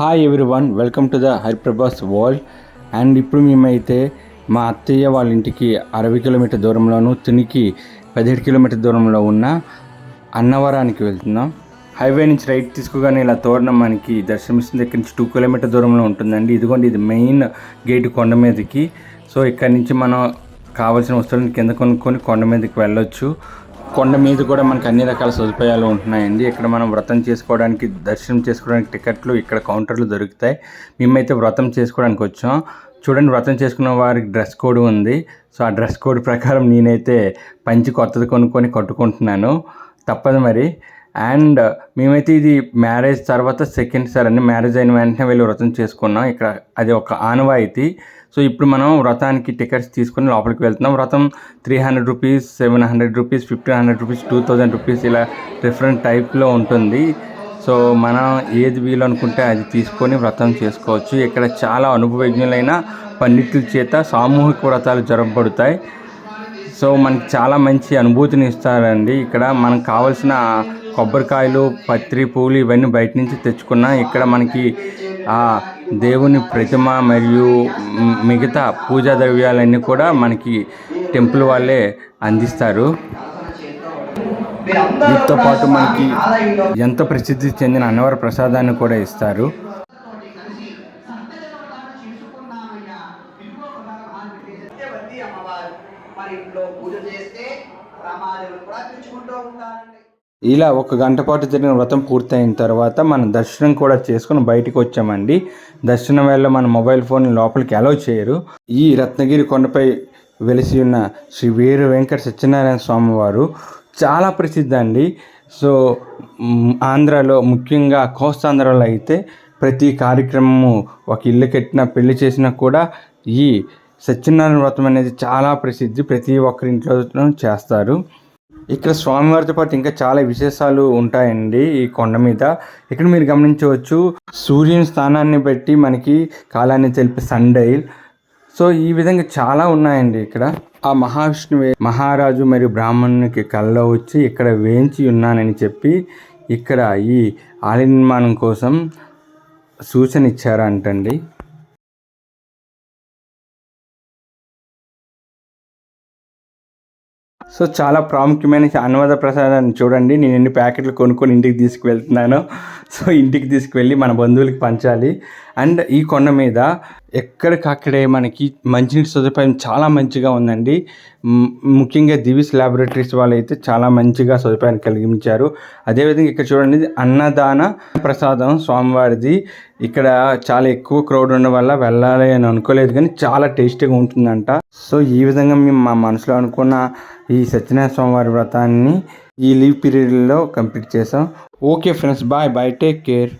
Hi everyone welcome to the Hariprabhas world and ఇప్పుడు మేమైతే మా అత్తయ్య వాళ్ళ ఇంటికి అరవై కిలోమీటర్ దూరంలోను తునికి పదిహేడు కిలోమీటర్ దూరంలో ఉన్న అన్నవరానికి వెళ్తున్నాం. హైవే నుంచి రైట్ తీసుకోగానే ఇలా తోరణం మనకి దర్శనమిస్తుంది. ఇక్కడ నుంచి టూ కిలోమీటర్ దూరంలో ఉంటుందండి. ఇదిగోండి ఇది మెయిన్ గేట్ కొండ మీదకి. సో ఇక్కడ నుంచి మనం కావాల్సిన వస్తువులను కింద కొనుక్కొని కొండ మీదకి వెళ్ళొచ్చు. కొండ మీద కూడా మనకు అన్ని రకాల సదుపాయాలు ఉంటున్నాయండి. ఇక్కడ మనం వ్రతం చేసుకోవడానికి దర్శనం చేసుకోవడానికి టికెట్లు ఇక్కడ కౌంటర్లు దొరుకుతాయి. మేమైతే వ్రతం చేసుకోవడానికి వచ్చాం. చూడండి వ్రతం చేసుకున్న వారికి డ్రెస్ కోడ్ ఉంది. సో ఆ డ్రెస్ కోడ్ ప్రకారం నేనైతే పంచి కొత్తది కొనుక్కొని కట్టుకుంటున్నాను. తప్పదు మరి. అండ్ మేమైతే ఇది మ్యారేజ్ తర్వాత సెకండ్ సార్ అండి. మ్యారేజ్ అయిన వెంటనే వెళ్ళి వ్రతం చేసుకున్నాం. ఇక్కడ అది ఒక ఆనవాయితీ. సో ఇప్పుడు మనం వ్రతానికి టికెట్స్ తీసుకుని లోపలికి వెళ్తున్నాం. వ్రతం three hundred rupees seven hundred rupees fifteen hundred rupees two thousand rupees ఇలా డిఫరెంట్ టైప్లో ఉంటుంది. సో మనం ఏది వీలు అనుకుంటే అది తీసుకొని వ్రతం చేసుకోవచ్చు. ఇక్కడ చాలా అనుభవజ్ఞులైన పండితుల చేత సామూహిక వ్రతాలు జరపబడతాయి. సో మనకి చాలా మంచి అనుభూతిని ఇస్తారండి. ఇక్కడ మనకు కావాల్సిన కొబ్బరికాయలు పత్రి పూలు ఇవన్నీ బయట నుంచి తెచ్చుకున్నా. ఇక్కడ మనకి దేవుని ప్రతిమ మరియు మిగతా పూజా ద్రవ్యాలన్నీ కూడా మనకి టెంపుల్ వాళ్ళే అందిస్తారు. వీటితో పాటు మనకి ఎంత ప్రసిద్ధి చెందిన అన్నవర ప్రసాదాన్ని కూడా ఇస్తారు. మరి ఇంట్లో పూజ చేస్తే ప్రమాదం కూడా పిలుచుకుంటూ ఉంటారండి. ఇలా ఒక గంట పాటు జరిగిన వ్రతం పూర్తయిన తర్వాత మనం దర్శనం కూడా చేసుకుని బయటకు వచ్చామండి. దర్శనం వేళ మన మొబైల్ ఫోన్ లోపలికి అలౌ చేయరు. ఈ రత్నగిరి కొండపై వెలిసి ఉన్న శ్రీ వీరు వెంకట సత్యనారాయణ స్వామి వారు చాలా ప్రసిద్ధి అండి. సో ఆంధ్రాలో ముఖ్యంగా కోస్తాంధ్రలో అయితే ప్రతి కార్యక్రమము ఒక ఇల్లు కట్టినా పెళ్ళి చేసినా కూడా ఈ సత్యనారాయణ వ్రతం అనేది చాలా ప్రసిద్ధి. ప్రతి ఒక్కరి ఇంట్లో చేస్తారు. ఇక్కడ స్వామివారితో పాటు ఇంకా చాలా విశేషాలు ఉంటాయండి ఈ కొండ మీద. ఇక్కడ మీరు గమనించవచ్చు సూర్యుని స్థానాన్ని బట్టి మనకి కాలాన్ని తెలిపే సన్ డైల్. సో ఈ విధంగా చాలా ఉన్నాయండి ఇక్కడ. ఆ మహావిష్ణువే మహారాజు మరియు బ్రాహ్మణునికి కల్లో వచ్చి ఇక్కడ వేయించి ఉన్నానని చెప్పి ఇక్కడ ఈ ఆలయ నిర్మాణం కోసం సూచన ఇచ్చారంటండి. సో చాలా ప్రాముఖ్యమైన అన్నవద ప్రసాదాన్ని చూడండి. నేను ఎన్ని ప్యాకెట్లు కొనుక్కొని ఇంటికి తీసుకువెళ్తున్నాను. సో ఇంటికి తీసుకువెళ్ళి మన బంధువులకి పంచాలి. అండ్ ఈ కొండ మీద ఎక్కడికక్కడే మనకి మంచినీటి సదుపాయం చాలా మంచిగా ఉందండి. ముఖ్యంగా దివిస్ ల్యాబొరేటరీస్ వాళ్ళు అయితే చాలా మంచిగా సదుపాయాన్ని కలిగించారు. అదేవిధంగా ఇక్కడ చూడండి అన్నదాన ప్రసాదం స్వామివారిది. ఇక్కడ చాలా ఎక్కువ క్రౌడ్ ఉండడం వల్ల వెళ్ళాలి అని అనుకోలేదు కానీ చాలా టేస్టీగా ఉంటుందంట. సో ఈ విధంగా మేము మా మనసులో అనుకున్న ఈ సత్యనారాయణ స్వామివారి వ్రతాన్ని ఈ లీవ్ పీరియడ్లో కంప్లీట్ చేసాం okay friends bye bye take care.